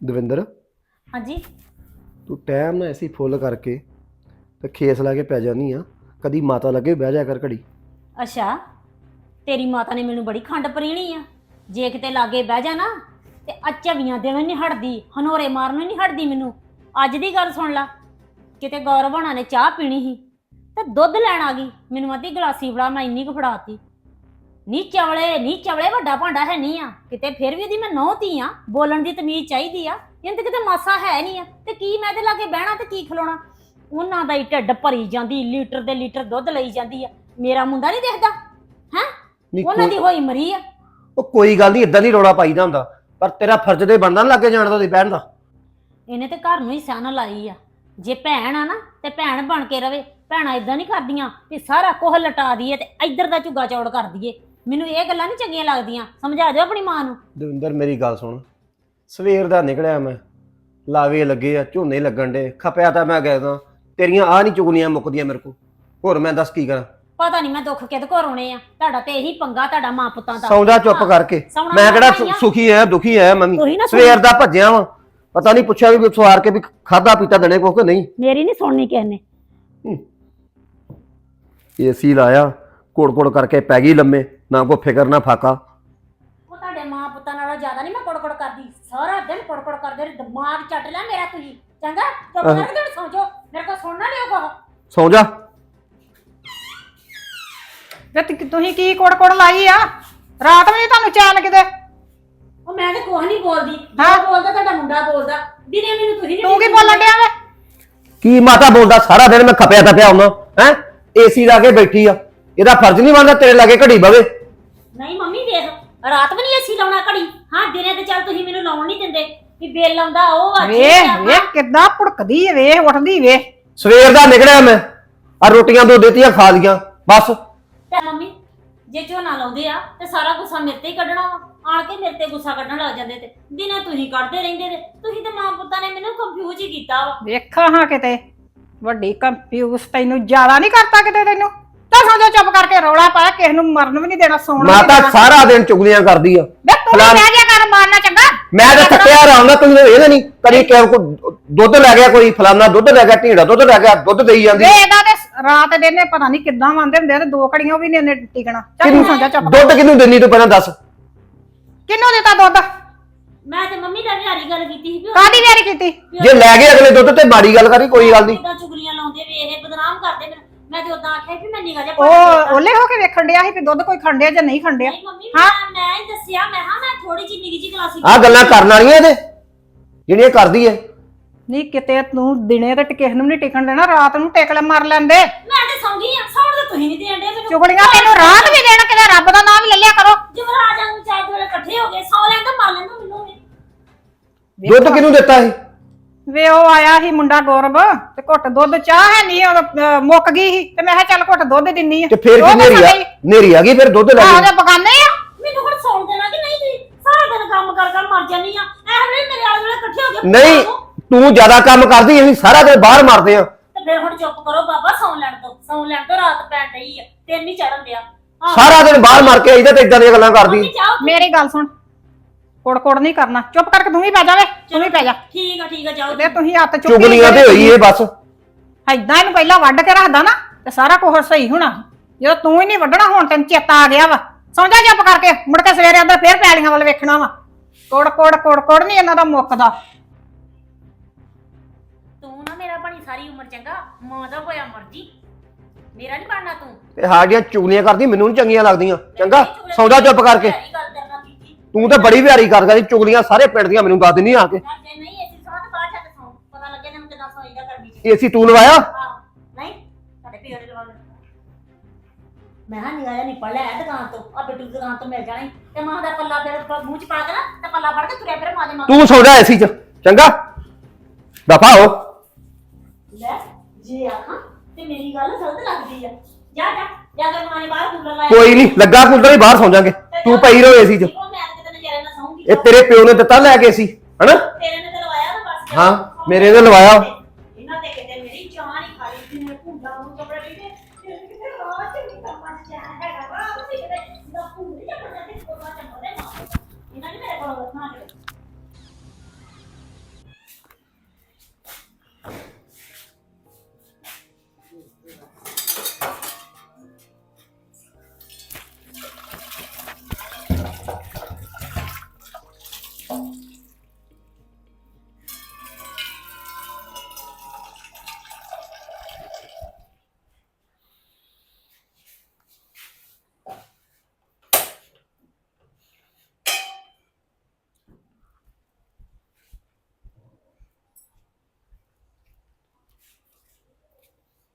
ਦਵਿੰਦਰ? ਹਾਂਜੀ। ਤੂੰ ਟਾਈਮ ਨਾਲ ਐਸੀ ਫੁੱਲ ਕਰਕੇ ਤੇ ਖੇਸ ਲਾ ਕੇ ਪੈ ਜਾਨੀ ਆ। ਕਦੀ ਮਾਤਾ ਲੱਗੇ ਬਹਿ ਜਾ ਕਰ ਘੜੀ। ਅੱਛਾ ਤੇਰੀ ਮਾਤਾ ਨੇ ਮੈਨੂੰ ਬੜੀ ਖੰਡ ਪਰੀਣੀ ਆ। ਜੇ ਕਿਤੇ ਲਾਗੇ ਬਹਿ ਜਾ ਨਾ ਤੇ ਅਚਵੀਆਂ ਦੇਣੋਂ ਨਹੀਂ ਹਟਦੀ ਹਨੋਰੇ ਮਾਰਨੋਂ ਨਹੀਂ ਹਟਦੀ ਮੈਨੂੰ। ਅੱਜ ਦੀ ਗੱਲ ਸੁਣ ਲਾ ਕਿਤੇ ਗੌਰਵ ਹੋਣਾ ਨੇ ਚਾਹ ਪੀਣੀ ਸੀ ਤੇ ਦੁੱਧ ਲੈਣ ਆ ਗਈ। ਮੈਨੂੰ ਆਦੀ ਗਲਾਸੀ ਫੜਾ ਮੈਂ ਇੰਨੀ ਕੁ ਫੜਾਤੀ। ਨੀ ਚਵਲੇ ਨੀ ਚਵਲੇ ਵੱਡਾ ਭਾਂਡਾ ਹੈ ਨਹੀਂ ਆ। ਕਿਤੇ ਫਿਰ ਵੀ ਉਹਦੀ ਮੈਂ ਨਹੁੰਤੀ ਆ ਬੋਲਣ ਦੀ ਤਮੀਜ਼ ਚਾਹੀਦੀ ਆ। ਇਹਨਾਂ ਤੇ ਕਿਤੇ ਮਾਸਾ ਹੈ ਨਹੀਂ ਆ। ਤੇ ਕੀ ਮੈਂ ਇਹਦੇ ਲਾਗੇ ਬਹਿਣਾ ਤੇ ਕੀ ਖਲੋਣਾ? ਉਹਨਾਂ ਦਾ ਹੀ ਢਿੱਡ ਭਰੀ ਜਾਂਦੀ ਲੀਟਰ ਦੇ ਲੀਟਰ ਦੁੱਧ ਲਈ ਜਾਂਦੀ ਆ। ਮੇਰਾ ਮੁੰਡਾ ਨਹੀਂ ਦੇਖਦਾ ਹੈ? ਨਹੀਂ ਉਹਨਾਂ ਕੋਈ- ਦੀ ਹੋਈ ਮਰੀ ਆ। ਉਹ ਕੋਈ ਗੱਲ ਨਹੀਂ ਇਦਾਂ ਨਹੀਂ ਰੋਲਾ ਪਾਈਦਾ ਹੁੰਦਾ। ਪਰ ਤੇਰਾ ਫਰਜ਼ ਤੇ ਬਣਦਾ ਨਾ ਲੱਗੇ ਜਾਣ ਦਾ ਬਹਿਣ ਦਾ। ਇਹਨੇ ਤੇ ਘਰ ਨੂੰ ਹੀ ਸਿਆਣਾ ਲਾਈ ਆ। ਜੇ ਭੈਣ ਆ ਨਾ ਤੇ ਭੈਣ ਬਣ ਕੇ ਰਵੇ। ਭੈਣਾਂ ਇਦਾਂ ਨਹੀਂ ਕਰਦੀਆਂ ਵੀ ਸਾਰਾ ਕੁਝ ਲਟਾ ਦਈਏ ਤੇ ਇੱਧਰ ਦਾ ਝੁੱਗਾ ਚੌੜ ਕਰ ਦਈਏ। ਮੈਨੂੰ ਇਹ ਗੱਲਾਂ ਨਹੀਂ ਚੰਗੀਆਂ ਲੱਗਦੀਆਂ ਸਮਝਾ ਦਿਓ ਆਪਣੀ ਮਾਂ ਨੂੰ। ਦਵਿੰਦਰ ਮੇਰੀ ਗੱਲ ਸੁਣ। ਸਵੇਰ ਦਾ ਨਿਕਲਿਆ ਮੈਂ। ਲਾਵੇ ਲੱਗੇ ਆ ਝੋਨੇ ਲੱਗਣ ਦੇ ਖਪਿਆ ਤਾਂ ਮੈਂ ਗਿਆ ਤੇਰੀਆਂ ਆ ਨਹੀਂ ਚੁਗਲੀਆਂ ਮੁੱਕਦੀਆਂ ਮੇਰੇ ਕੋ ਹੋਰ ਮੈਂ ਦੱਸ ਕੀ ਕਰਾਂ? ਪਤਾ ਨਹੀਂ ਮੈਂ ਦੁੱਖ ਕਿਹਦੇ ਕੋਲ ਰੋਣੇ ਆ। ਤੁਹਾਡਾ ਤੇ ਇਹੀ ਪੰਗਾ ਤੁਹਾਡਾ ਮਾਂ ਪੁੱਤਾਂ ਦਾ। ਸੌਂਦਾ ਚੁੱਪ ਕਰਕੇ। ਸੌਣਾ ਮੈਂ ਕਿਹੜਾ। ਸੁਖੀ ਐ ਦੁਖੀ ਐ ਮੰਮੀ। ਤੁਸੀਂ ਨਾ ਸਵੇਰ ਦਾ ਭੱਜਿਆ ਵਾਂ। ਪਤਾ ਨਹੀਂ ਪੁੱਛਿਆ ਵੀ ਸਵਾਰ ਕੇ ਵੀ ਖਾਦਾ ਪੀਤਾ ਦਣੇ ਕੋ ਕਿ ਨਹੀਂ। ਮੇਰੀ ਨਹੀਂ ਸੁਣਨੀ ਕਿਸੇ ਨੇ। ਏਸੀ ਲਾਇਆ ਕੋੜ ਕੋੜ ਕਰਕੇ ਪੈ ਗਈ ਲੰਮੇ। ਨਾ ਕੋ ਫਿਕਰ ਨਾ ਫਾਕਾ। ਉਹ ਤੁਹਾਡੇ ਮਾਂ ਪੁੱਤਾਂ ਨਾਲੋਂ ਜ਼ਿਆਦਾ ਨਹੀਂ ਮੈਂ ਕੁੜਕੁੜ ਕਰਦੀ। ਸਾਰਾ ਦਿਨ ਕੁੜਕੁੜ ਕਰਦੇ ਰਹੇ ਦਿਮਾਗ ਚੱਟ ਲਿਆ ਮੇਰਾ ਤੁਸੀਂ। ਚੰਗਾ? ਚੁੱਪ ਆਹ। ਕਰਕੇ ਤੇ ਸੌਂ ਜਾਓ। ਮੇਰੇ ਕੋਲ ਸੁਣਨਾ ਨਹੀਂ ਉਹ। ਕੁਛ। ਸੌਂ ਜਾ। ਵੇ ਤੁ- ਤੁਸੀਂ ਕੀ ਕੋੜ ਕੋੜ ਲਾਈ ਆ? ਰਾਤ ਵੀ ਨੀ ਤੁਹਾਨੂੰ ਚੈਨ ਕਿਤੇ ਉਹ ਮੈਂ ਤੇ ਕੁਛ ਨਹੀਂ ਬੋਲਦੀ। ਹਾਂ? ਬੋਲਦਾ ਤੁਹਾਡਾ ਮੁੰਡਾ ਬੋਲਦਾ। ਦਿਨੇ ਮੈਨੂੰ ਤੁਸੀਂ ਨੀ ਤੂੰ ਕੀ ਬੋਲਣ ਡਿਆ ਵੇ? ਕੀ ਮਾਤਾ ਬੋਲਦਾ? ਸਾਰਾ ਦਿਨ ਮੈਂ ਖਪਿਆ ਤਾਂ ਪਿਆ ਹੁੰਦਾ। ਹੈ? ਏਸੀ ਲਾ ਕੇ ਬੈਠੀ ਆ। ਇਹਦਾ ਫਰਜ਼ ਨਹੀਂ ਬਣਦਾ ਤੇਰੇ ਲਾਗੇ ਘੜੀ ਬਵੇ। ਨਹੀਂ ਮੰਮੀ ਵੇਖ ਰਾਤ ਵੀ ਨਹੀਂ ਏਸੀ ਲਾਉਣਾ ਘੜੀ। ਹਾਂ ਦਿਨੇ ਤੇ ਚੱਲ ਤੁਸੀਂ ਮੈਨੂੰ ਲਾਉਣ ਨਹੀਂ ਦਿੰਦੇ। ਵੀ ਬਿੱਲ ਆਉਂਦਾ ਉਹ ਆ ਵੇ ਵੇ ਕਿੱਦਾਂ ਭੁੜਕਦੀ ਏ ਵੇ ਉੱਠਦੀ ਵੇ। ਸਵੇਰ ਦਾ ਨਿਕਲਿਆ ਮੈਂ ਆ ਰੋਟੀਆਂ ਦੋ ਦਿੱਤੀਆਂ ਖਾ ਲੀਆਂ ਬਸ। ਤੇ ਮੰਮੀ ਜੇ ਝੋਨਾ ਲਾਉਂਦੇ ਆ ਤੇ ਸਾਰਾ ਗੁੱਸਾ ਮੇਰੇ ਤੇ ਹੀ ਕੱਢਣਾ ਵਾ। ਆਣ ਕੇ ਮੇਰੇ ਤੇ ਗੁੱਸਾ ਕੱਢਣ ਲੱਗ ਜਾਂਦੇ ਤੇ। ਦਿਨੇ ਤੁਸੀਂ ਕੱਢਦੇ ਰਹਿੰਦੇ ਤੇ। ਤੁਸੀਂ ਤੇ ਮਾਂ ਪੁੱਤਾਂ ਨੇ ਮੈਨੂੰ ਕੰਫਿਊਜ਼ ਹੀ ਕੀਤਾ ਵਾ। ਵੇਖਾਂ ਹਾਂ ਕਿਤੇ। ਵੱਡੀ ਕੰਫਿਊਜ਼ ਤੈਨੂੰ ਜ਼ਿਆਦਾ ਨਹੀਂ ਕਰਤਾ ਕਿਤੇ ਤੈਨੂੰ। ਤਾਂ ਸੌਂ ਜਾ ਚੁੱਪ ਕਰਕੇ ਰੌਲਾ ਪਾਇਆ ਕਿਸੇ ਨੂੰ ਮਰਨ ਵੀ ਨਹੀਂ ਦੇਣਾ ਸੌਣਾ ਵੀ ਮਾਤਾ ਨੀ ਦੇਣਾ। ਸਾਰਾ ਦਿਨ ਚੁਗਲੀਆਂ ਕਰਦੀ ਆ। ਵੇ ਤੂੰ ਵੀ ਜਾ ਕਰ ਮਾਰਨਾ ਚੰਗਾ। ਮੈਂ ਤਾਂ ਥੱਕਿਆ ਰਹਾਂਗਾ ਤੂੰ ਇਹਦੇ ਨਹੀਂ ਕਦੀ ਕਿਉਂ ਕੋ ਦੁੱਧ ਲੈ ਗਿਆ ਕੋਈ ਫਲਾਨਾ ਦੁੱਧ ਲੈ ਗਿਆ ਢੀੜਾ ਦੁੱਧ ਲੈ ਗਿਆ ਦੁੱਧ ਦੇਈ ਜਾਂਦੀ। ਵੇ ਇਹਦਾ ਤੇ ਰਾਤ ਦੇ ਨੇ ਪਤਾ ਨਹੀਂ ਕਿੱਦਾਂ ਮੰਨਦੇ ਹੁੰਦੇ ਆ ਤੇ ਦੋ ਘੜੀਆਂ ਵੀ ਨਹੀਂ ਇਹਨੇ ਟਿਕਣਾ ਚੱਲ ਤੂੰ ਸੌਂ ਜਾ ਚੁੱਪ ਦੁੱਧ ਕਿਹਨੂੰ ਦਿੰਨੀ ਤੂੰ ਪਹਿਲਾਂ ਦੱਸ। ਕਿੰਨੂੰ ਦਿੱਤਾ ਦੁੱਧ? ਮੈਂ ਤੇ ਮੰਮੀ ਨਾਲ ਵਿਹਾਰੀ ਗੱਲ ਕੀਤੀ ਸੀ ਵੀ ਉਹ ਕਾਦੀ ਵੇਰੀ ਕੀਤੀ? ਜੇ ਲੈ ਗਏ ਅਗਲੇ ਦੁੱਧ ਤੇ ਮਾੜੀ ਗੱਲ ਕਰੀ ਕੋਈ ਗੱਲ ਨਹੀਂ ਚੁਗਲੀਆਂ ਲਾਉਂਦੇ ਵੇ ਇਹ ਬਦਨਾਮ ਕਰਦੇ ਮੈਨੂੰ ਮੈਂ ਤੇ ਉਦਾਂ ਆਖਿਆ ਵੀ ਮੈਂ ਨਿਗਾਹ ਜਾ ਉਹ ਓਲੇ ਹੋ ਕੇ ਵੇਖਣ ਡਿਆ ਸੀ ਵੀ ਦੁੱਧ ਕੋਈ ਖੰਡਿਆ ਜਾਂ ਨਹੀਂ ਖੰਡਿਆ। ਮੰਮੀ ਹਾਂ। ਮੈਂ ਮੈਂ ਹੀ ਦੱਸਿਆ ਮੈਂ ਹਾਂ ਮੈਂ ਥੋੜੀ ਜਿਹੀ ਨਿੱਕੀ ਜਿਹੀ ਕਲਾਸੀ ਆ ਗੱਲਾਂ ਕਰਨ ਵਾਲੀਆਂ ਇਹਦੇ? ਜਿਹੜੀਆਂ ਕਰਦੀ ਐ ਨਹੀਂ ਕਿਤੇ ਤੂੰ ਦਿਨੇ ਤੇ ਕਿਸੇ ਨੂੰ ਨਹੀਂ ਟਿਕਣ ਦੇਣਾ ਰਾਤ ਨੂੰ ਟਿਕ ਲੈ ਮਰ ਲੈਂਦੇ। ਮੈਂ ਤੇ ਸੌਂ ਗਈ ਆ ਸੌਣ ਤਾਂ ਤੁਸੀਂ ਨਹੀਂ ਦੇਣ ਦੇ ਮੈਨੂੰ। ਚੁਗਲੀਆਂ ਤੈਨੂੰ ਰਾਤ ਵੀ ਦੇਣਾ ਕਿਤੇ ਰੱਬ ਦਾ ਨਾਮ ਵੀ ਲੈ ਲਿਆ ਕਰੋ। ਜਵਰਾਜ ਨੂੰ ਚਾਹ ਵੇਲੇ ਇਕੱਠੇ ਹੋ ਗਏ ਸੌ ਲੈਣ ਤਾਂ ਮਰ ਲੈਣ ਮੈਨੂੰ ਵੀ। ਦੁੱਧ ਕਿਹਨੂੰ ਦਿੱਤਾ ਸੀ? ਵੇ ਉਹ ਆਇਆ ਸੀ ਮੁੰਡਾ ਗੌਰਵ ਤੇ ਘੁੱਟ ਦੁੱਧ ਚਾਹ ਹੈ ਨਹੀਂ ਉਹ ਮੁੱਕ ਗਈ ਸੀ ਤੇ ਮੈਂ ਕਿਹਾ ਚੱਲ ਘੁੱਟ ਦੁੱਧ ਦਿੰਨੀ ਆ। ਤੇ ਫੇਰ ਕੀ ਨੇਰੀ ਆ ਨੇਰੀ ਆ ਗਈ ਫਿਰ ਦੁੱਧ ਲੈ ਆਹ ਗਈ ਬਗਾਨੇ ਆ? ਮੈਨੂੰ ਹੁਣ ਸੌਣ ਦੇਣਾ ਕਿ ਨਹੀਂ ਤੁਸੀਂ? ਸਾਰਾ ਦਿਨ ਕੰਮ ਕਰ ਕਰ ਮਰ ਜਾਨੀ ਆ। ਐ ਵੇਲੇ ਮੇਰੇ ਆਲੇ ਵੇਲੇ ਇਕੱਠੇ ਹੋ ਗਏ ਨਹੀਂ ਤੂੰ ਜ਼ਿਆਦਾ ਕੰਮ ਕਰਦੀ ਅਸੀਂ ਸਾਰਾ ਦਿਨ ਬਾਹਰ ਮਾਰਦੇ ਆ। ਤੇ ਫਿਰ ਹੁਣ ਚੁੱਪ ਕਰੋ ਬਾਬਾ ਸੌਣ ਲੈਣ ਦੋ। ਸੌਣ ਲੈਣ ਦੋ ਰਾਤ ਪੈਣ ਡਈ ਆ। ਤਿੰਨ ਹੀ ਚੜਨ ਦਿਆ। ਸਾਰਾ ਦਿਨ ਬਾਹਰ ਮਾਰ ਕੇ ਆਈਦਾ ਤੇ ਇਦਾਂ ਦੀਆਂ ਗੱਲਾਂ ਕਰਦੀ। ਮੇਰੀ ਗੱਲ ਸੁਣ। ਕੁੜ ਕੁੜ ਨਹੀਂ ਕਰਨਾ। ਚੁੱਪ ਕਰਕੇ ਤੂੰ ਵੀ ਪੈ ਜਾਵੇ ਤੂੰ ਵੀ ਪੈ ਜਾ। ਠੀਕ ਆ ਠੀਕ ਆ ਜਾਓ ਤੇ ਤੁਸੀਂ। ਹੱਥ ਚੁੱਕੀ ਚੁਗਲੀਆਂ ਤੇ ਹੋਈ ਏ ਬਸ। ਐਦਾਂ ਇਹਨੂੰ ਪਹਿਲਾਂ ਵੱਢ ਕੇ ਰੱਖਦਾ ਨਾ ਤੇ ਸਾਰਾ ਕੁਝ ਸਹੀ ਹੋਣਾ। ਜਦੋਂ ਤੂੰ ਹੀ ਨਹੀਂ ਵੱਢਣਾ ਹੁਣ ਤੈਨੂੰ ਚੇਤਾ ਆ ਗਿਆ ਵਾ। ਸੌਂ ਜਾ ਚੁੱਪ ਕਰਕੇ? ਮੁੜ ਕੇ ਸਵੇਰੇ ਅੰਦਰ ਫੇਰ ਪੈਲੀਆਂ ਵੱਲ ਵੇਖਣਾ ਵਾ। ਕੋੜ ਕੋੜ ਕੋੜ ਕੋੜ ਨਹੀਂ ਇਹਨਾਂ ਦਾ ਮੁੱਕਦਾ। ਤੂੰ ਨਾ ਮੇਰਾ ਬਣੀ ਸਾਰੀ ਉਮਰ ਚੰਗਾ ਮਾਂ ਦਾ ਹੋਇਆ ਮਰਜ਼ੀ। ਮੇਰਾ ਨਹੀਂ ਬਣਨਾ ਤੂੰ। ਤੇ ਸਾਡੀਆਂ ਚੁਗਲੀਆਂ ਕਰਦੀ ਮੈਨੂੰ ਨਹੀਂ ਚੰਗੀਆਂ ਲੱਗਦੀਆਂ। ਚੰਗਾ? ਸੌਦਾ ਚੁੱਪ ਕਰਕੇ ਇਹ ਗੱਲ ਕਰਨਾ ਕੀਤੀ ਤੂੰ ਤਾਂ ਬੜੀ ਵਿਹਾਰੀ ਕਰ ਗਈ ਚੁਗਲੀਆਂ ਸਾਰੇ ਪਿੰਡ ਦੀਆਂ ਮੈਨੂੰ ਦੱਸ ਦਿੰਦੀ ਆ ਕੇ। ਨਹੀਂ ਐਸੀ ਸੌਂ ਤਾਂ ਬਾਹਰ ਜਾ ਕੇ ਸੌਂ ਪਤਾ ਲੱਗੇ ਤੈਨੂੰ ਕਿਦਾਂ ਸੌਈਦਾ ਕਰਨੀ ਚ ਏਸੀ ਤੂੰ ਲਵਾਇਆ? ਆਹ, ਨਹੀਂ ਸਾਡੇ ਪਿਓ ਦੇ ਲਵਾ ਮੈਂ ਹਾਂ ਨਿਗਾਹ ਨਹੀਂ ਪੜ ਲਿਆ ਦੁਕਾਨ ਤੋਂ ਆ ਬਿੱਟੂ ਦੀ ਦੁਕਾਨ ਤੋਂ ਮਿਲ ਜਾਣਾ ਈ। ਤੇ ਮਾਂ ਦਾ ਪੱਲਾ ਫਿਰ ਪ- ਮੂੰਹ ਚ ਪਾ ਕੇ ਨਾ ਤੇ ਪੱਲਾ ਫੜ ਕੇ ਤੁਰਿਆ ਫਿਰ ਮਾਂ ਦੇ ਮਾਂ ਤੂੰ ਸੌਦਾ ਏਸੀ 'ਚ ਚੰਗਾ? ਦਫਾ ਹੋ ਲੈ ਜੇ ਆਖਾਂ ਤੇ ਮੇਰੀ ਗੱਲ ਗਲਤ ਲੱਗਦੀ ਆ। ਜਾ ਜਾ ਜਾ ਕੇ ਮਾਂ ਨੇ ਬਾਹਰ ਕੂਲਰ ਲਾਇਆ। ਕੋਈ ਨਹੀਂ ਲੱਗਾ ਕੂਲਰ ਹੀ ਬਾਹਰ ਸੌਂ ਜਾਗੇ। ਤੂੰ ਪਈ ਰਹੋ ਏਸੀ 'ਚ ਦੇਖੋ, ਮੈਂ ਤਾਂ ਕਿਤੇ ਨਜ਼ਾਰੇ ਨਾਲ ਸੌਂਗੀ ਇਹ ਤੇਰੇ ਪਿਓ ਨੇ ਦਿੱਤਾ ਲੈ ਕੇ ਏਸੀ ਹਨਾ ਤੇਰੇ ਨੇ ਤੇ ਲਵਾਇਆ ਨਾ ਬਸ ਹਾਂ, ਮੇਰੇ ਨੇ ਲਵਾਇਆ।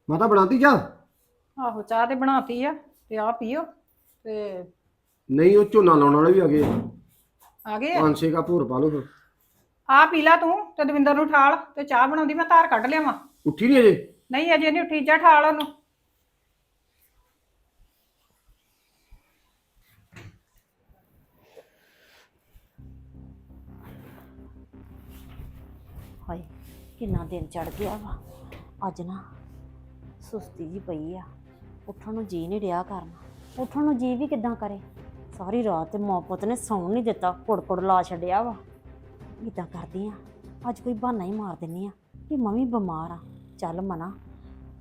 ਮਾਤਾ ਬਣਾਤੀ ਜਾ ਆਹੋ ਚਾਹ ਤੇ ਬਣਾਤੀ ਆ ਤੇ ਆ ਪੀਓ ਤੇ ਨਹੀਂ ਉਹ ਝੋਨਾ ਲਾਉਣ ਵਾਲੇ ਵੀ ਆ ਗਏ। ਆ ਗਏ ਆ? ਪੰਜ ਛੇ ਕਾ ਭੋਰ ਪਾ ਲਓ ਫਿਰ। ਆ ਪੀ ਲਾ ਤੂੰ ਤੇ ਦਵਿੰਦਰ ਨੂੰ ਠਾਲ ਤੇ ਚਾਹ ਬਣਾਉਂਦੀ ਮੈਂ ਧਾਰ ਕੱਢ ਲਿਆਵਾਂ। ਉੱਠੀ ਨਹੀਂ ਅਜੇ? ਨਹੀਂ ਅਜੇ ਨਹੀਂ ਉੱਠੀ ਜਾ ਠਾਲ ਉਹਨੂੰ। ਹਾਏ ਕਿੰਨਾ ਦਿਨ ਚੜ ਗਿਆ ਵਾ। ਅੱਜ ਨਾ ਸੁਸਤੀ ਜੀ ਪਈ ਆ। ਉੱਠਣ ਨੂੰ ਜੀ ਨਹੀਂ ਰਿਹਾ ਕਰਨਾ। ਉੱਠਣ ਨੂੰ ਜੀ ਵੀ ਕਿੱਦਾਂ ਕਰੇ? ਸਾਰੀ ਰਾਤ ਤੇ ਮਾਂ ਪੁੱਤ ਨੇ ਸੌਣ ਨਹੀਂ ਦਿੱਤਾ, ਕੁੜ-ਕੁੜ ਲਾ ਛੱਡਿਆ ਵਾ। ਇਦਾਂ ਕਰਦੀ ਆ। ਅੱਜ ਕੋਈ ਬਹਾਨਾ ਹੀ ਮਾਰ ਦਿੰਨੀ ਆ ਕਿ ਮੰਮੀ ਬਿਮਾਰ ਆ। ਚੱਲ ਮਨਾ।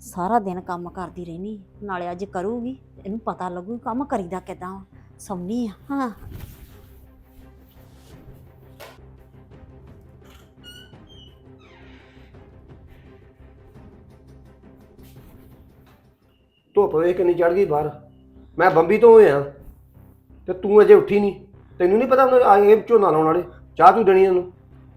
ਸਾਰਾ ਦਿਨ ਕੰਮ ਕਰਦੀ ਰਹਿਨੀ ਨਾਲੇ ਅੱਜ ਕਰੂਗੀ, ਇਹਨੂੰ ਪਤਾ ਲੱਗੂ ਕੰਮ ਕਰੀਦਾ ਕਿਦਾਂ ਸੌਣੀ ਆ। ਹਾਂ। ਧੁੱਪ ਵੇ ਕਿੰਨੀ ਚੜ ਗਈ ਬਾਹਰ। ਮੈਂ ਬੰਬੀ ਤੋਂ ਹੋਇਆ। ਤੇ ਤੂੰ ਅਜੇ ਉੱਠੀ ਨਹੀਂ। ਤੈਨੂੰ ਨਹੀਂ ਪਤਾ ਉਹਨਾਂ ਆਏ ਝੋਨਾ ਲਾਉਣ ਵਾਲੇ। ਚਾਹ ਤੂੰ ਦੇਣੀ ਉਹਨੂੰ।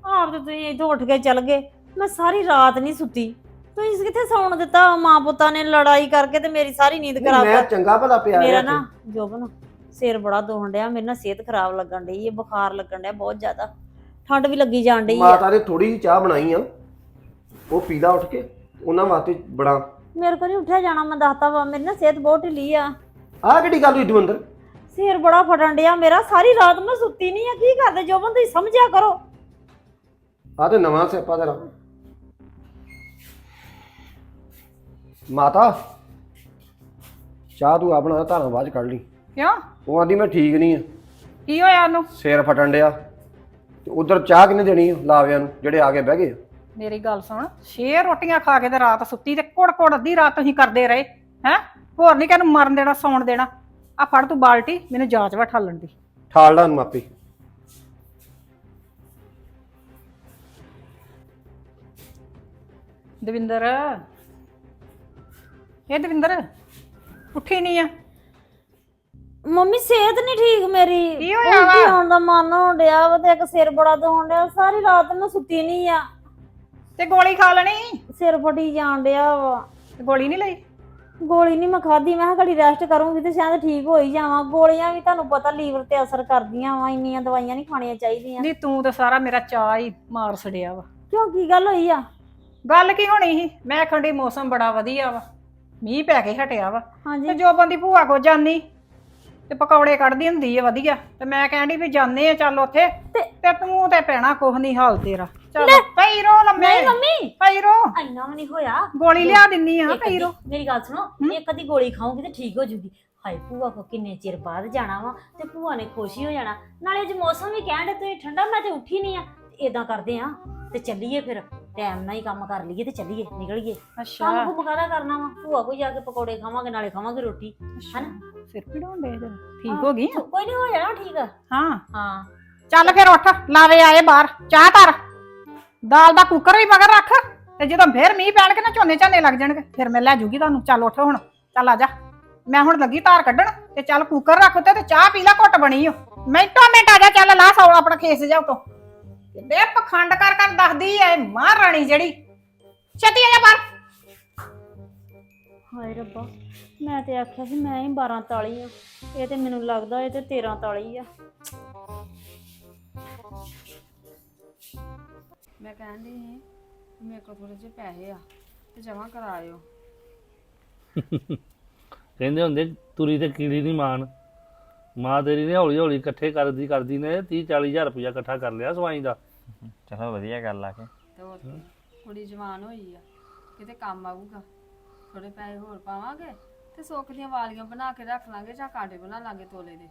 ਆਪ ਤੇ ਤੁਸੀਂ ਇੱਥੋਂ ਉੱਠ ਕੇ ਚੱਲ ਗਏ। ਮੈਂ ਸਾਰੀ ਰਾਤ ਨਹੀਂ ਸੁੱਤੀ। ਤੁਸੀਂ ਕਿੱਥੇ ਸੌਣ ਦਿੱਤਾ? ਮਾਂ ਪੁੱਤਾਂ ਨੇ ਲੜਾਈ ਕਰਕੇ ਤੇ ਮੇਰੀ ਸਾਰੀ ਨੀਂਦ ਖਰਾਬ ਮੈਂ ਕਰ ਚੰਗਾ ਭਲਾ ਪਿਆ ਮੇਰਾ ਨਾ ਜੋਬਨ ਸਿਰ ਬੜਾ ਦੋਹਣ ਡਿਆ। ਮੇਰੇ ਨਾਲ ਸਿਹਤ ਖਰਾਬ ਲੱਗਣ ਡਈ ਹੈ ਬੁਖਾਰ ਲੱਗਣ ਡਿਆ ਬਹੁਤ ਜ਼ਿਆਦਾ। ਠੰਡ ਵੀ ਲੱਗੀ ਜਾਣ ਡਈ ਆ ਮਾਤਾ ਨੇ ਥੋੜੀ ਜਿਹੀ ਚਾਹ ਬਣਾਈ ਆ। ਉਹ ਪੀਦਾ ਉੱਠ ਕੇ ਉਹਨਾਂ ਵਾਸਤੇ ਬੜਾ ਮੇਰੇ ਕੋਲ ਨਹੀਂ ਉੱਠਿਆ ਜਾਣਾ ਮੈਂ ਦੱਸਤਾ ਵਾ ਮੇਰੀ ਨਾ ਸਿਹਤ ਬਹੁਤ ਢਿੱਲੀ ਆ। ਆਹ ਕਿਹੜੀ ਗੱਲ ਹੋਈ ਦਵਿੰਦਰ? ਸਿਰ ਬੜਾ ਫਟਣ ਡਿਆ ਮੇਰਾ ਸਾਰੀ ਰਾਤ ਮੈਂ ਸੁੱਤੀ ਨਹੀਂ ਆ ਕੀ ਕਰਦੇ ਜੋਬਨ ਤੁਸੀਂ ਸਮਝਿਆ ਕਰੋ। ਆਹ ਤੇ ਨਵਾਂ ਸਿਆਪਾ ਤੇਰਾ। ਮਾਤਾ ਚਾਹ ਤੂੰ ਆਪਣਾ ਧਾਰਾਂ ਬਾਅਦ 'ਚ ਕੱਢ ਲਈ। ਕਿਉਂ? ਉਹ ਆਂਦੀ ਮੈਂ ਠੀਕ ਨਹੀਂ ਆ। ਕੀ ਹੋਇਆ ਉਹਨੂੰ? ਸਿਰ ਫਟਣ ਡਿਆ। ਤੇ ਉਧਰ ਚਾਹ ਕਿਨੇ ਦੇਣੀ ਆ ਲਾਵਿਆਂ ਨੂੰ ਜਿਹੜੇ ਆ ਕੇ ਬਹਿ ਗਏ ਆ? ਮੇਰੀ ਗੱਲ ਸੁਣ ਛੇ ਰੋਟੀਆਂ ਖਾ ਕੇ ਤੇ ਰਾਤ ਸੁੱਤੀ ਤੇ ਕੁੜ ਕੁੜ ਅੱਧੀ ਰਾਤ ਤੁਸੀਂ ਕਰਦੇ ਰਹੇ ਹੈ? ਹੋਰ ਨਹੀਂ ਕਿਹਨੂੰ ਮਰਨ ਦੇਣਾ ਸੌਣ ਦੇਣਾ। ਆ ਫੜ ਤੂੰ ਬਾਲਟੀ ਮੈਨੂੰ ਜਾਂਚ ਵਾ ਠਾਲਣ ਦੀ। ਠਾਲ ਲਾ ਨੂੰ ਆਪੇ। ਦਵਿੰਦਰ ਇਹ ਦਵਿੰਦਰ ਉੱਠੀ ਨਹੀਂ ਆ? ਮੰਮੀ ਸਿਹਤ ਨਹੀਂ ਠੀਕ ਮੇਰੀ। ਕੀ ਹੋਇਆ ਵਾ? ਉਲਟੀ ਹੋਣ ਦਾ ਮਨ ਹੋਣ ਡਿਆ ਵਾ ਤੇ ਇੱਕ ਸਿਰ ਬੜਾ ਦੋਹਣ ਡਿਆ ਸਾਰੀ ਰਾਤ ਮੈਂ ਸੁੱਤੀ ਨਹੀਂ ਆ। ਤੇ ਗੋਲੀ ਖਾ ਲੈਣੀ? ਸਿਰ ਫਟੀ ਜਾਣ ਡਿਆ ਵਾ। ਤੇ ਗੋਲੀ ਨਹੀਂ ਲਈ? ਗੋਲੀ ਨਹੀਂ ਮੈਂ ਖਾਧੀ ਮੈਂ ਕਿਹਾ ਘੜੀ ਰੈਸਟ ਕਰੂੰਗੀ ਤੇ ਸ਼ਾਇਦ ਠੀਕ ਹੋ ਹੀ ਜਾਵਾਂ। ਗੋਲੀਆਂ ਵੀ ਤੁਹਾਨੂੰ ਪਤਾ ਲੀਵਰ ਤੇ ਅਸਰ ਕਰਦੀਆਂ ਵਾ ਇੰਨੀਆਂ ਦਵਾਈਆਂ ਨਹੀਂ ਖਾਣੀਆਂ ਚਾਹੀਦੀਆਂ। ਨਹੀਂ ਤੂੰ ਤਾਂ ਸਾਰਾ ਮੇਰਾ ਚਾਹ ਹੀ ਮਾਰ ਛੜਿਆ ਵਾ। ਕਿਉਂ ਕੀ ਗੱਲ ਹੋਈ ਆ? ਗੱਲ ਕੀ ਹੋਣੀ ਸੀ? ਮੈਂ ਖੰਡੀ ਮੌਸਮ ਬੜਾ ਵਧੀਆ ਵਾ। ਮੀਂਹ ਪੈ ਕੇ ਹਟਿਆ ਵਾ। ਤੇ ਹਾਂਜੀ ਜੋ ਬੰਦੀ ਭੂਆ ਕੋ ਜਾਨੀ ਤੇ ਪਕੌੜੇ ਕੱਢਦੀ ਹੁੰਦੀ ਆ ਵਧੀਆ। ਤੇ ਮੈਂ ਕਹਿੰਦੀ ਵੀ ਜਾਣੇ ਆ ਚੱਲ ਉੱਥੇ ਤੇ- ਤੇ ਤੂੰ ਤੇ ਪੈਣਾ ਕੁਛ ਨਹੀਂ ਹਾਲ ਤੇਰਾ। ਚੱਲ ਪਈ ਰੋ ਲੰਮੇ। ਨਹੀਂ ਮੰਮੀ। ਪਈ ਰੋ। ਇੰਨਾ ਵੀ ਨਹੀਂ ਹੋਇਆ। ਗੋਲੀ ਲਿਆ ਦਿੰਨੀ ਆ ਇੱਕ ਪਈ ਰੋ। ਅੱਧੀ- ਮੇਰੀ ਗੱਲ ਸੁਣੋ ਇੱਕ ਅੱਧੀ ਗੋਲੀ ਖਾਉਂਗੀ ਤੇ ਠੀਕ ਹੋ ਜੂਗੀ। ਹਾਏ ਭੂਆ ਕੋ ਕਿੰਨੇ ਚਿਰ ਬਾਅਦ ਜਾਣਾ ਵਾ ਤੇ ਭੂਆ ਨੇ ਖੁਸ਼ੀ ਹੋ ਜਾਣਾ। ਨਾਲੇ ਅੱਜ ਮੌਸਮ ਵੀ ਕਹਿਣ ਦੇ ਤੁਸੀਂ ਠੰਡਾ ਮੈਂ ਤੇ ਉੱਠੀ ਨਹੀਂ ਆ। ਇਦਾਂ ਕਰਦੇ ਆ ਤੇ ਚੱਲੀਏ ਫਿਰ। ਟਾਈਮ ਨਾਲ ਹੀ ਕੰਮ ਕਰ ਲਈਏ ਤੇ ਚੱਲੀਏ ਨਿਕਲੀਏ। ਅੱਛਾ। ਕੰਮ ਕੁ ਕਾਹਦਾ ਕਰਨਾ ਵਾ? ਭੂਆ ਕੋਈ ਜਾ ਕੇ ਪਕੌੜੇ ਖਾਵਾਂਗੇ ਨਾਲੇ ਖਾਵਾਂਗੇ ਰੋਟੀ। ਹਨਾ? ਸਿਰ ਪੀੜਾਉਣ ਦੇ ਠੀਕ ਹੋ। ਗਈ ਕੋਈ ਨਹੀਂ ਹੋ ਜਾਣਾ ਠੀਕ ਆ। ਹਾਂ। ਹਾਂ। ਚੱਲ ਫਿਰ ਉੱਠ ਲਾਵੇ ਆਏ ਬਾਹਰ। ਚਾਹ ਧਰ। ਦਾਲ ਦਾ ਕੁੱਕਰ ਵੀ ਮਗਰ ਰੱਖ ਤੇ ਜਦੋਂ ਫੇਰ ਮੀਂਹ ਪੈਣਗੇ ਨਾ ਝੋਨੇ ਝਾਨੇ ਲੱਗ ਜਾਣਗੇ, ਫਿਰ ਮੈਂ ਲੈ ਜੂਗੀ ਤੁਹਾਨੂੰ। ਚੱਲ ਉੱਠ ਹੁਣ, ਚੱਲ ਆ ਜਾ। ਮੈਂ ਹੁਣ ਲੱਗੀ ਧਾਰ ਕੱਢਣ ਤੇ ਚੱਲ ਕੁੱਕਰ ਰੱਖ ਉੱਤੇ ਤੇ ਚਾਹ ਪੀ ਲੈ, ਘੁੱਟ ਬਣੀ ਓ। ਮਿੰਟੋ ਮਿੰਟ ਆ ਜਾ, ਚੱਲ ਲਾ ਸੌ ਆਪਣਾ ਖੇਸ ਜਾ ਉਤੋਂ। ਕਿੱਡੇ ਪਖੰਡ ਕਰ ਕਰ ਦੱਸਦੀ ਐ ਮਹਾਰਾਣੀ ਜਿਹੜੀ। ਛੇਤੀ ਆ ਜਾ ਬਾਹਰ। ਹਾਏ ਰੱਬਾ, ਮੈਂ ਤੇ ਆਖਿਆ ਸੀ ਮੈਂ ਹੀ 12 ਤਾਲੀ ਆ। ਇਹ ਤੇ ਮੈਨੂੰ ਲੱਗਦਾ ਇਹ ਤੇ 13 ਤਾਲੀ ਆ। ਮੈਂ ਕਹਿੰਦੀ ਸੀ ਮੇਰੇ ਕੋਲ ਥੋੜੇ ਜਿਹੇ ਪੈਸੇ ਆ ਤੇ ਜਮਾ ਕਰਾਇਓ ਕਹਿੰਦੇ ਹੁੰਦੇ ਤੁਰੀ ਤੇ ਕੀੜੀ ਨਹੀਂ ਮਾਨ ਮਾਂ ਤੇਰੀ ਨੇ ਹੌਲੀ ਹੌਲੀ ਇਕੱਠੇ ਕਰਦੀ ਕਰਦੀ ਨੇ 30 40000 ਰੁਪਇਆ ਇਕੱਠਾ ਕਰ ਲਿਆ ਸਵਾਈ ਦਾ। ਚਲੋ ਵਧੀਆ ਗੱਲ ਆ ਕੇ ਤੇ ਹੋਰ ਕੀ, ਕੁੜੀ ਜਵਾਨ ਹੋਈ ਆ ਕਿਤੇ ਕੰਮ ਆਊਗਾ ਥੋੜੇ ਪੈਸੇ ਹੋਰ ਪਾਵਾਂਗੇ ਤੇ ਸੁੱਖ ਦੀਆਂ ਵਾਲੀਆਂ ਬਣਾ ਕੇ ਰੱਖ ਲਾਂਗੇ ਜਾਂ ਕਾਂਟੇ ਬਣਾ ਲਾਂਗੇ ਤੋਲੇ ਦੇ।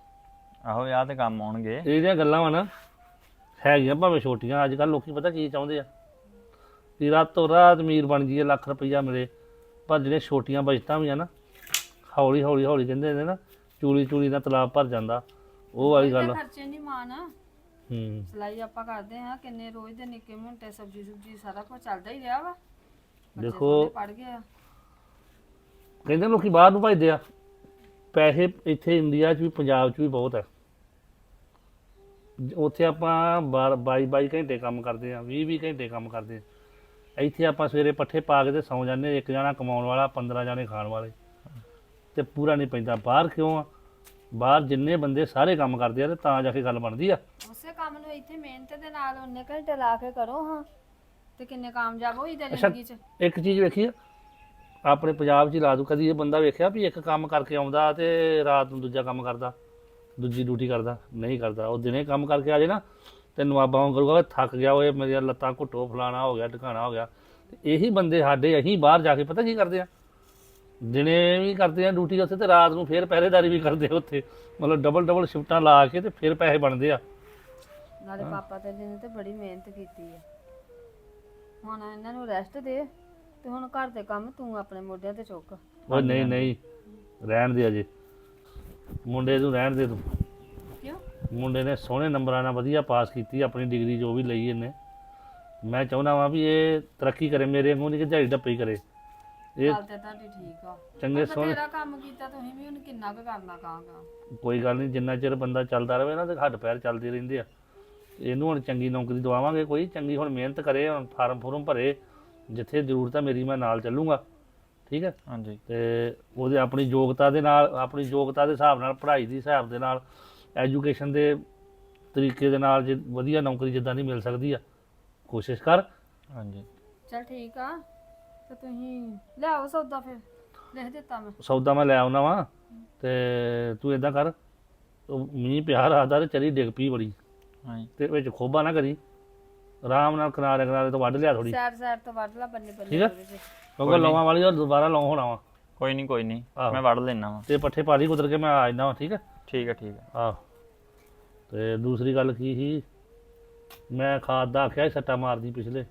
ਆਹੋ ਤੇ ਕੰਮ ਆਉਣਗੇ। ਇਹਦੀਆਂ ਗੱਲਾਂ ਵਾ ਨਾ। ਹੈਗੀਆਂ ਭਾਵੇਂ ਛੋਟੀਆਂ ਅੱਜ ਕੱਲ ਲੋਕੀ ਪਤਾ ਕੀ ਚਾਹੁੰਦੇ ਆ? ਕਿ ਰਾਤੋਂ ਰਾਤ ਅਮੀਰ ਬਣ ਜਾਈਏ ਲੱਖ ਰੁਪਈਆ ਮਿਲੇ। ਪਰ ਜਿਹੜੀਆਂ ਛੋਟੀਆਂ ਬਚਤਾਂ ਵੀ ਆ ਨਾ ਹੌਲੀ ਹੌਲੀ ਹੌਲੀ ਕਹਿੰਦੇ ਨੇ ਨਾ ਚੂਲੀ ਚੂਲੀ ਦਾ ਤਲਾਬ ਭਰ ਜਾਂਦਾ। ਉਹ ਵਾਲੀ ਗੱਲ ਆ। ਖਰਚੇ ਨਹੀਂ ਮਾਨ। ਹੂੰ। ਸਿਲਾਈ ਆਪਾਂ ਕਰਦੇ ਹਾਂ ਕਿੰਨੇ ਰੋਜ਼ ਦੇ ਨਿੱਕੇ ਮੁੰਟੇ ਸਬਜੀ ਸੁਬਜੀ ਸਾਰਾ ਕੁਝ ਚੱਲਦਾ ਹੀ ਰਿਹਾ ਵਾ। ਦੇਖੋ ਪੜ ਗਏ ਆ। ਕਹਿੰਦੇ ਲੋਕੀ ਬਾਹਰ ਨੂੰ ਭਜਦੇ ਆ। ਪੈਸੇ ਇੱਥੇ ਇੰਡੀਆ 'ਚ ਵੀ ਪੰਜਾਬ 'ਚ ਵੀ ਬਹੁਤ ਹੈ ਉੱਥੇ ਆਪਾਂ 22 22 ਘੰਟੇ ਕੰਮ ਕਰਦੇ ਆ 20 20 ਘੰਟੇ ਕੰਮ ਕਰਦੇ ਆ ਇੱਥੇ ਆਪਾਂ ਸਵੇਰੇ ਪੱਠੇ ਪਾ ਕੇ ਤੇ ਸੌਂ ਜਾਂਦੇ ਇੱਕ ਜਣਾ ਕਮਾਉਣ ਵਾਲਾ 15 ਜਾਣੇ ਖਾਣ ਵਾਲੇ। ਤੇ ਪੂਰਾ ਨਹੀਂ ਪੈਂਦਾ। ਬਾਹਰ ਕਿਉਂ ਆ? ਬਾਹਰ ਜਿੰਨੇ ਬੰਦੇ ਸਾਰੇ ਕੰਮ ਕਰਦੇ ਆ ਤੇ ਤਾਂ ਜਾ ਕੇ ਗੱਲ ਬਣਦੀ ਆ। ਉਸੇ ਕੰਮ ਨੂੰ ਇੱਥੇ ਮਿਹਨਤ ਦੇ ਨਾਲ ਉਹਨੇ ਘੰਟੇ ਲਾ ਕੇ ਕਰੋ ਹਾਂ। ਤੇ ਕਿੰਨੇ ਕਾਮਯਾਬ ਹੋਈ ਤੇ। ਜ਼ਿੰਦਗੀ 'ਚ? ਇੱਕ ਚੀਜ਼ ਵੇਖੀ ਆ, ਆਪਣੇ ਪੰਜਾਬ 'ਚ ਹੀ ਲਾ ਦੂ ਕਦੀ ਇਹ ਬੰਦਾ ਵੇਖਿਆ ਵੀ ਇੱਕ ਕੰਮ ਕਰਕੇ ਆਉਂਦਾ ਤੇ ਰਾਤ ਨੂੰ ਦੂਜਾ ਕੰਮ ਕਰਦਾ? ਦੂਜੀ ਡਿਊਟੀ ਕਰਦਾ ਨਹੀਂ ਕਰਦਾ। ਉਹ ਦਿਨੇ ਕੰਮ ਕਰਕੇ ਆ ਜੇ ਨਾ ਤੇ ਨਵਾਬਾਂ ਵਾਂਗ ਕਰੂਗਾ ਥੱਕ ਗਿਆ ਓਏ ਮੇਰੀਆਂ ਲੱਤਾਂ ਘੁੱਟੋ ਫਲਾਣਾ ਹੋ ਗਿਆ ਢਕਾਣਾ ਹੋ ਗਿਆ। ਤੇ ਇਹੀ ਬੰਦੇ ਸਾਡੇ ਅਸੀਂ ਬਾਹਰ ਜਾ ਕੇ ਪਤਾ ਕੀ ਕਰਦੇ ਆ? ਦਿਨੇ ਵੀ ਕਰਦੇ ਆ ਡਿਊਟੀ ਉੱਥੇ ਤੇ ਰਾਤ ਨੂੰ ਫੇਰ ਪਹਿਰੇਦਾਰੀ ਵੀ ਕਰਦੇ ਆ ਉੱਥੇ। ਮਤਲਬ ਡਬਲ ਡਬਲ ਸ਼ਿਫਟਾਂ ਲਾ ਕੇ ਤੇ ਫਿਰ ਪੈਸੇ ਬਣਦੇ ਆ। ਨਾਲੇ ਪਾਪਾ ਤੇਰੇ ਨੇ ਤੇ ਬੜੀ ਮਿਹਨਤ ਕੀਤੀ ਹੈ ਹੁਣ ਇਹਨਾਂ ਨੂੰ ਰੈਸਟ ਦੇ ਤੇ ਹੁਣ ਘਰ ਦੇ ਕੰਮ ਤੂੰ ਆਪਣੇ ਮੋਢਿਆਂ ਤੇ ਚੁੱਕ। ਉਹ ਨਹੀਂ ਨਹੀਂ। ਰਹਿਣ ਦੇ ਅਜੇ। ਮੁੰਡੇ ਨੂੰ ਰਹਿਣ ਦੇ ਤੂੰ। ਕਿਉਂ? ਮੁੰਡੇ ਨੇ ਸੋਹਣੇ ਨੰਬਰਾਂ ਨਾਲ ਵਧੀਆ ਪਾਸ ਕੀਤੀ ਆਪਣੀ ਡਿਗਰੀ ਜੋ ਵੀ ਲਈ ਇਹਨੇ। ਮੈਂ ਚਾਹੁੰਦਾ ਵਾਂ ਵੀ ਇਹ ਤਰੱਕੀ ਕਰੇ ਮੇਰੇ ਵਾਂਗੂ ਨਹੀਂ ਕਿ ਝਾੜੀ ਡੱਪੀ ਕਰੇ। ਇਹ ਗੱਲ ਤੇ ਤੁਹਾਡੀ ਠੀਕ ਆ। ਚੰਗੇ ਪਰ ਸੋਹਣੇ ਤੇਰਾ ਕੰਮ ਕੀਤਾ ਤੁਸੀਂ ਵੀ ਹੁਣ ਕਿੰਨਾ ਕੁ ਕਰਨਾ ਕਾਂਗਾ ਕੋਈ ਗੱਲ ਨਹੀਂ ਜਿੰਨਾ ਚਿਰ ਬੰਦਾ ਚੱਲਦਾ ਰਹੇ ਨਾ ਤੇ ਹੱਡ ਪੈਰ ਚੱਲਦੇ ਰਹਿੰਦੇ ਆ। ਇਹਨੂੰ ਹੁਣ ਚੰਗੀ ਨੌਕਰੀ ਦਵਾਵਾਂਗੇ ਕੋਈ ਚੰਗੀ ਹੁਣ ਮਿਹਨਤ ਕਰੇ ਹੁਣ ਫਾਰਮ ਫੁਰਮ ਭਰੇ। ਜਿੱਥੇ ਜ਼ਰੂਰਤ ਹੈ ਮੇਰੀ ਮੈਂ ਨਾਲ ਚੱਲੂੰਗਾ। ਠੀਕ ਹੈ? ਹਾਂਜੀ। ਤੇ ਉਹਦੇ ਆਪਣੀ ਯੋਗਤਾ ਦੇ ਨਾਲ ਆਪਣੀ ਯੋਗਤਾ ਦੇ ਹਿਸਾਬ ਨਾਲ ਪੜ੍ਹਾਈ ਦੇ ਹਿਸਾਬ ਦੇ ਨਾਲ ਐਜੂਕੇਸ਼ਨ ਦੇ ਤਰੀਕੇ ਦੇ ਨਾਲ ਜੇ ਵਧੀਆ ਨੌਕਰੀ ਜਿੱਦਾਂ ਦੀ ਮਿਲ ਸਕਦੀ ਆ ਕੋਸ਼ਿਸ਼ ਕਰ। ਹਾਂਜੀ। ਚਲ ਠੀਕ ਆ ਤੇ ਤੁਸੀਂ ਲਿਆਓ ਸੌਦਾ ਫਿਰ ਲਿਖ ਦਿੱਤਾ ਮੈਂ। ਸੌਦਾ ਮੈਂ ਲੈ ਆਉਣਾ ਵਾਂ ਤੇ ਤੂੰ ਇਦਾਂ ਕਰ ਉਹ ਮੀਂਹ ਪਿਆ ਰਾਦਾ ਤੇ ਚਰੀ ਡਿੱਗ ਪਈ ਬੜੀ। ਹਾਂਜੀ। ਤੇ ਵਿੱਚ ਖੋਬਾ ਨਾ ਕਰੀ ਆਰਾਮ ਨਾਲ ਕਿਨਾਰੇ ਕਿਨਾਰੇ ਤੋਂ ਵੱਢ ਲਿਆ ਥੋੜੀ ਸਾਈਡ ਸਾਈਡ ਤੋਂ ਵੱਢ ਲਾ ਬੰਨੇ ਬੰਨੇ ਠੀਕ ਆ? ਉਹਦੇ। ਕਿਉਂਕਿ ਲੌਂਗਾਂ ਵਾਲੀ ਉਹ ਦੁਬਾਰਾ ਲੌਂਗ ਹੋਣਾ ਵਾ। ਕੋਈ ਨਹੀਂ ਕੋਈ ਨਹੀਂ ਆਹੋ। ਮੈਂ ਵੜ ਲੈਣਾ ਵਾ। ਤੇ ਪੱਠੇ ਪਾ ਲਈ ਕੁਦਰ ਕੇ ਮੈਂ ਆ ਜਾਂਦਾ ਵਾਂ ਠੀਕ ਹੈ ਠੀਕ ਹੈ ਠੀਕ ਹੈ ਆਹ। ਤੇ ਦੂਸਰੀ ਗੱਲ ਕੀ ਸੀ? ਮੈਂ ਖਾਦ ਦਾ ਆਖਿਆ ਸੀ ਸੱਟਾ ਮਾਰਦੀ ਪਿਛਲੇ।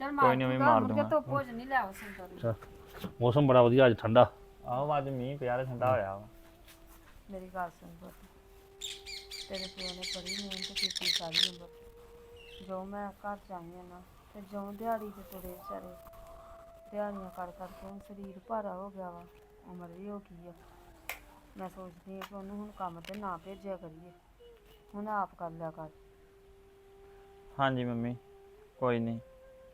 ਚੱਲ ਮਾਰ ਕੋਈ ਨੀ, ਮੈਂ ਦੂੰਗਾ, ਮਾਰ ਦੂੰਗਾ। ਧੁੱਪ ਹੋ ਜਣੀ ਲਿਆਓ ਵੀ। ਅੱਛਾ ਮੌਸਮ ਬੜਾ ਵਧੀਆ ਅੱਜ ਠੰਡਾ। ਆਹੋ ਅੱਜ ਮੀਂਹ ਪਿਆ ਤੇ ਠੰਡਾ ਹੋਇਆ ਵਾ। ਮੇਰੀ ਗੱਲ ਸੁਣ ਪੁੱਤ। ਤੇਰੇ ਪਿਓ ਨੇ ਬੜੀ ਮਿਹਨਤ ਕੀਤੀ ਸਾਰੀ ਉਮਰ। ਜੋ ਮੈਂ ਘਰ ਚਾਹੀਏ ਨਾ ਤੇ ਜੋ ਦਿਹਾੜੀ ਤੇ ਤੁਰੇ ਵਿਚਾਰੇ ਦਿਹਾੜੀਆਂ ਕਰ ਕਰ ਕੇ ਹੁਣ ਸਰੀਰ ਭਾਰਾ ਹੋ ਗਿਆ ਵਾ। ਉਮਰ ਵੀ ਹੋ ਗਈ ਆ। ਮੈਂ ਸੋਚਦੀ ਹਾਂ ਕਿ ਉਹਨੂੰ ਹੁਣ ਕੰਮ ਤੇ ਨਾ ਭੇਜਿਆ ਕਰੀਏ। ਹੁਣ ਆਪ ਕਰ ਲਿਆ ਕਰ। ਹਾਂਜੀ ਮੰਮੀ ਕੋਈ ਨਹੀਂ।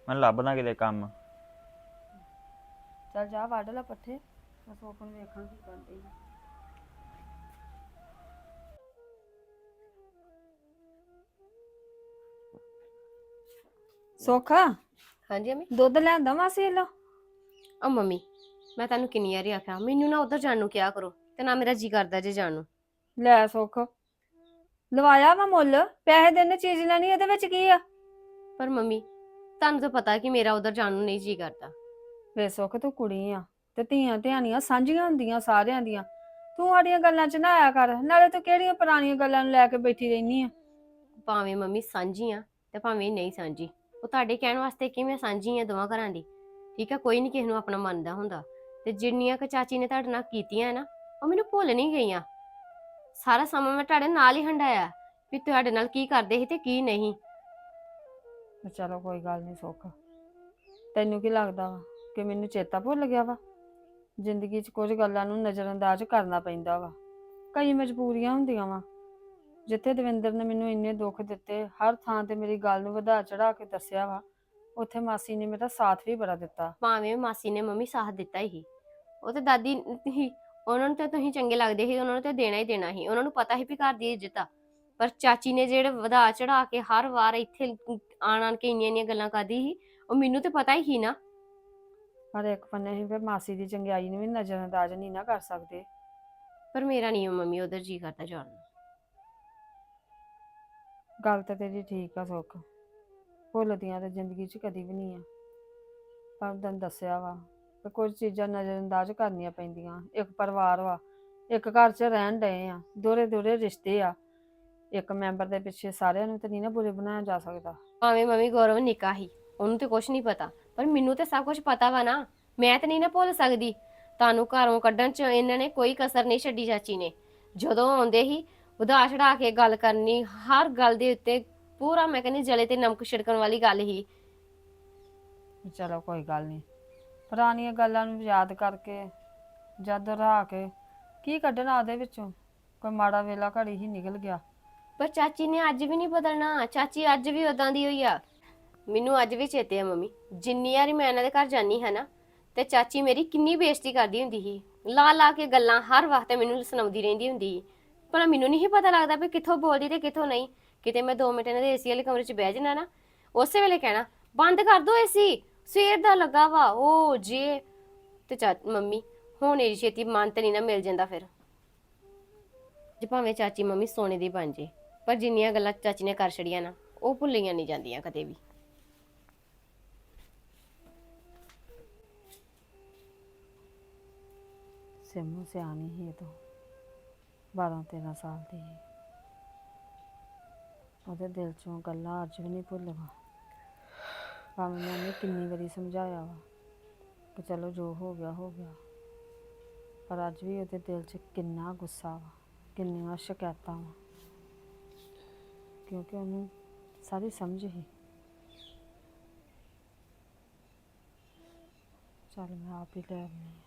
ਮੈਂ ਲੱਭਦਾ ਕਿਤੇ ਕੰਮ। ਚੱਲ ਜਾ ਵੱਢ ਲੈ ਪੱਠੇ। ਮੈਂ ਸੋਪਨ ਵੇਖਾਂ ਕੀ ਕਰਦੇ ਆ। ਸੋਖਾ ਹਾਂਜੀ ਅਮੀ ਦੁੱਧ ਲੈਂਦਾ ਮਾਸੀ ਲੋ ਆ ਮੰਮੀ ਮੈਂ ਤੁਹਾਨੂੰ ਕਿੰਨੀ ਵਾਰੀ ਆਖਿਆ ਮੈਨੂੰ ਨਾ ਉਧਰ ਜਾਣ ਨੂੰ ਕਿਹਾ ਕਰੋ ਤੇ ਨਾ ਮੇਰਾ ਜੀ ਕਰਦਾ ਜੇ ਜਾਣ ਨੂੰ। ਲੈ ਸੁੱਖ ਲਵਾਇਆ ਵਾ ਮੁੱਲ ਪੈਸੇ ਦੇਣੇ ਚੀਜ਼ ਲੈਣੀ ਇਹਦੇ ਵਿੱਚ ਕੀ ਆ? ਪਰ ਮੰਮੀ ਤੁਹਾਨੂੰ ਤਾਂ ਪਤਾ ਕਿ ਮੇਰਾ ਉਧਰ ਜਾਣ ਨੂੰ ਨਹੀਂ ਜੀ ਕਰਦਾ। ਵੇ ਸੁੱਖ ਤੂੰ ਕੁੜੀ ਆ ਤੇ ਧੀਆਂ ਧਿਆਨੀਆਂ ਸਾਂਝੀਆਂ ਹੁੰਦੀਆਂ ਸਾਰਿਆਂ ਦੀਆਂ। ਤੂੰ ਸਾਡੀਆਂ ਗੱਲਾਂ ਚ ਨਾ ਆਇਆ ਕਰ ਨਾਲੇ ਤੂੰ ਕਿਹੜੀਆਂ ਪੁਰਾਣੀਆਂ ਗੱਲਾਂ ਨੂੰ ਲੈ ਕੇ ਬੈਠੀ ਰਹਿਨੀ ਆ? ਭਾਵੇਂ ਮੰਮੀ ਸਾਂਝੀ ਆ ਤੇ ਭਾਵੇਂ ਨਹੀਂ ਸਾਂਝੀ ਉਹ ਤੁਹਾਡੇ ਕਹਿਣ ਵਾਸਤੇ ਕਿ ਮੈਂ ਸਾਂਝੀ ਆ ਦੋਵਾਂ ਘਰਾਂ ਦੀ? ਠੀਕ ਆ, ਕੋਈ ਨਹੀਂ ਕਿਸੇ ਨੂੰ ਆਪਣਾ ਮੰਨਦਾ ਹੁੰਦਾ। ਤੇ ਜਿੰਨੀਆਂ ਕੁ ਚਾਚੀ ਨੇ ਤੁਹਾਡੇ ਨਾਲ ਕੀਤੀਆਂ ਨਾ, ਉਹ ਮੈਨੂੰ ਭੁੱਲ ਨਹੀਂ ਗਈਆਂ। ਸਾਰਾ ਸਮਾਂ ਮੈਂ ਤੁਹਾਡੇ ਨਾਲ ਹੀ ਹੰਡਾਇਆ ਵੀ ਤੁਹਾਡੇ ਨਾਲ ਕੀ ਕਰਦੇ ਸੀ ਤੇ ਕੀ ਨਹੀਂ। ਤੇ ਚਲੋ ਕੋਈ ਗੱਲ ਨਹੀਂ ਸੁੱਖ। ਤੈਨੂੰ ਕੀ ਲੱਗਦਾ ਵਾ ਕਿ ਮੈਨੂੰ ਚੇਤਾ ਭੁੱਲ ਗਿਆ ਵਾ? ਜ਼ਿੰਦਗੀ 'ਚ ਕੁਝ ਗੱਲਾਂ ਨੂੰ ਨਜ਼ਰਅੰਦਾਜ਼ ਕਰਨਾ ਪੈਂਦਾ ਵਾ। ਕਈ ਮਜਬੂਰੀਆਂ ਹੁੰਦੀਆਂ ਵਾ। ਜਿੱਥੇ ਦਵਿੰਦਰ ਨੇ ਮੈਨੂੰ ਇੰਨੇ ਦੁੱਖ ਦਿੱਤੇ, ਹਰ ਥਾਂ ਤੇ ਮੇਰੀ ਗੱਲ ਨੂੰ ਵਧਾ ਚੜਾ ਕੇ ਦੱਸਿਆ ਵਾ। ਉੱਥੇ ਮਾਸੀ ਨੇ ਮੇਰਾ ਸਾਥ ਵੀ ਬੜਾ ਦਿੱਤਾ। ਭਾਵੇਂ ਮਾਸੀ ਨੇ ਮੰਮੀ ਸਾਥ ਦਿੱਤਾ ਹੀ। ਉਹ ਤੇ ਦਾਦੀ ਹੀ ਉਹਨਾਂ ਨੂੰ ਤਾਂ ਤੁਸੀਂ ਚੰਗੇ ਲੱਗਦੇ ਸੀ ਉਹਨਾਂ ਨੂੰ ਤਾਂ ਦੇਣਾ ਹੀ ਦੇਣਾ ਸੀ। ਉਹਨਾਂ ਨੂੰ ਪਤਾ ਸੀ ਵੀ ਘਰ ਦੀ ਇੱਜ਼ਤ ਆ। ਪਰ ਚਾਚੀ ਨੇ ਜਿਹੜੇ ਵਧਾ ਚੜਾ ਕੇ ਹਰ ਵਾਰ ਇੱਥੇ ਆਣ ਆਣ ਕੇ ਇੰਨੀਆਂ ਇੰਨੀਆਂ ਗੱਲਾਂ ਕਰਦੀ ਸੀ ਉਹ ਮੈਨੂੰ ਤੇ ਪਤਾ ਹੀ ਨਾ। ਪਰ ਇੱਕ ਪੰਨੇ ਹੀ ਫਿਰ ਮਾਸੀ ਦੀ ਚੰਗਿਆਈ ਨੂੰ ਵੀ ਨਜ਼ਰਅੰਦਾਜ਼ ਨਹੀਂ ਨਾ ਕਰ ਸਕਦੇ। ਪਰ ਮੇਰਾ ਨਹੀਂ ਮੰਮੀ ਉਧਰ ਜੀ ਕਰਦਾ ਜਾਣ ਨੂੰ। ਗੱਲ ਤਾਂ ਤੇਰੀ ਠੀਕ ਆ ਸੁੱਖ। ਭੁੱਲਦੀਆਂ ਤਾਂ ਜ਼ਿੰਦਗੀ 'ਚ ਕਦੀ ਵੀ ਨਹੀਂ ਆ। ਪਰ ਤੈਨੂੰ ਦੱਸਿਆ ਵਾ ਕਿ ਕੁਝ ਚੀਜ਼ਾਂ ਨਜ਼ਰਅੰਦਾਜ਼ ਕਰਨੀਆਂ ਪੈਂਦੀਆਂ। ਇੱਕ ਪਰਿਵਾਰ ਵਾ, ਇੱਕ ਘਰ 'ਚ ਰਹਿਣ ਡਏ ਆ ਦੋਰੇ ਦੋਰੇ ਰਿਸ਼ਤੇ ਆ। ਇੱਕ ਮੈਂਬਰ ਦੇ ਪਿੱਛੇ ਸਾਰਿਆਂ ਨੂੰ ਤਾਂ ਨਹੀਂ ਨਾ ਬੁਰੇ ਬਣਾਇਆ ਜਾ ਸਕਦਾ। ਭਾਵੇਂ ਮੰਮੀ ਗੌਰਵ ਨਿੱਕਾ ਸੀ ਉਹਨੂੰ ਤੇ ਕੁਝ ਨਹੀਂ ਪਤਾ। ਪਰ ਮੈਨੂੰ ਤੇ ਸਭ ਕੁਝ ਪਤਾ ਵਾ ਨਾ, ਮੈਂ ਤੇ ਨਹੀਂ ਨਾ ਭੁੱਲ ਸਕਦੀ। ਤੁਹਾਨੂੰ ਘਰੋਂ ਕੱਢਣ ਚ ਇਹਨਾਂ ਨੇ ਕੋਈ ਕਸਰ ਨਹੀਂ ਛੱਡੀ ਚਾਚੀ ਨੇ। ਜਦੋਂ ਆਉਂਦੇ ਹੀ ਵਧਾ ਚੜਾ ਕੇ ਗੱਲ ਕਰਨੀ, ਹਰ ਗੱਲ ਦੇ ਉੱਤੇ ਪੂਰਾ ਮੈਂ ਕਹਿੰਦੀ ਜਲੇ ਤੇ ਨਮਕ ਛਿੜਕਣ ਵਾਲੀ ਗੱਲ ਹੀ। ਚਲੋ ਕੋਈ ਗੱਲ ਨਹੀਂ। ਪੁਰਾਣੀਆਂ ਗੱਲਾਂ ਨੂੰ ਯਾਦ ਕਰਕੇ ਜਦ ਰਹਾ ਕੇ ਕੀ ਕੱਢਣਾ ਉਹਦੇ ਵਿੱਚੋਂ? ਕੋਈ ਮਾੜਾ ਵੇਲਾ ਘੜੀ ਹੀ ਨਿਕਲ ਗਿਆ। ਪਰ ਚਾਚੀ ਨੇ ਅੱਜ ਵੀ ਨਹੀਂ ਬਦਲਣਾ। ਚਾਚੀ ਅੱਜ ਵੀ ਉਦਾਂ ਦੀ ਹੋਈ ਆ। ਮੈਨੂੰ ਅੱਜ ਵੀ ਚੇਤੇ ਆ ਮੰਮੀ ਜਿੰਨੀ ਵਾਰੀ ਮੈਂ ਇਹਨਾਂ ਦੇ ਘਰ ਜਾਨੀ ਹਾਂ ਨਾ ਤੇ ਚਾਚੀ ਮੇਰੀ ਕਿੰਨੀ ਬੇਇੱਜ਼ਤੀ ਕਰਦੀ ਹੁੰਦੀ ਸੀ। ਲਾ ਲਾ ਕੇ ਗੱਲਾਂ ਹਰ ਵਕਤ ਮੈਨੂੰ ਸੁਣਾਉਂਦੀ ਰਹਿੰਦੀ ਹੁੰਦੀ ਸੀ। ਪਰ ਮੈਨੂੰ ਨਹੀਂ ਪਤਾ ਲੱਗਦਾ ਵੀ ਕਿੱਥੋਂ ਬੋਲਦੀ ਤੇ ਕਿੱਥੋਂ ਨਹੀਂ। ਕਿਤੇ ਮੈਂ 2 ਮਿੰਟ ਇਹਨਾਂ ਦੇ ਏਸੀ ਵਾਲੇ ਕਮਰੇ 'ਚ ਬਹਿ ਜਾਣਾ ਨਾ, ਉਸੇ ਵੇਲੇ ਕਹਿਣਾ, ਬੰਦ ਕਰ ਦੋ ਏਸੀ, ਸਵੇਰ ਦਾ ਲੱਗਾ ਵਾ ਉਹ ਜੇ। ਤੇ ਚਾ, ਮੰਮੀ, ਹੁਣ ਇਹ ਛੇਤੀ ਮਨ ਤੇ ਨਹੀਂ ਨਾ ਮਿਲ ਜਾਂਦਾ ਫਿਰ। ਜੇ ਭਾਵੇਂ ਚਾਚੀ ਮੰਮੀ ਸੋਨੇ ਦੀ ਬਣ ਜੇ, ਪਰ ਜਿੰਨੀਆਂ ਗੱਲਾਂ ਚਾਚੀ ਨੇ ਕਰ ਛੜੀਆਂ ਨਾ, ਉਹ ਭੁੱਲੀਆਂ ਨਹੀਂ ਜਾਂਦੀਆਂ ਕਦੇ ਵੀ। ਸਿਮੂ ਸਿਆਣੀ ਹੀ ਤੋਂ 12 13 ਸਾਲ ਦੀ ਉਹਦੇ ਦਿਲ ਚੋਂ ਗੱਲਾਂ ਅੱਜ ਵੀ ਨਹੀਂ ਭੁੱਲਵਾ ਭਾਵੇਂ ਮੈਂ ਉਹਨੂੰ ਕਿੰਨੀ ਵਾਰੀ ਸਮਝਾਇਆ ਵਾ ਕਿ ਚਲੋ ਜੋ ਹੋ ਗਿਆ ਹੋ ਗਿਆ। ਪਰ ਅੱਜ ਵੀ ਉਹਦੇ ਦਿਲ 'ਚ ਕਿੰਨਾ ਗੁੱਸਾ ਵਾ, ਕਿੰਨੀਆਂ ਸ਼ਿਕਾਇਤਾਂ ਵਾ। ਕਿਉਂਕਿ ਉਹਨੂੰ ਸਾਰੀ ਸਮਝ ਹੀ। ਚੱਲ ਮੈਂ ਆਪ ਹੀ ਲੈ ਆਉਂਦੀ ਹਾਂ।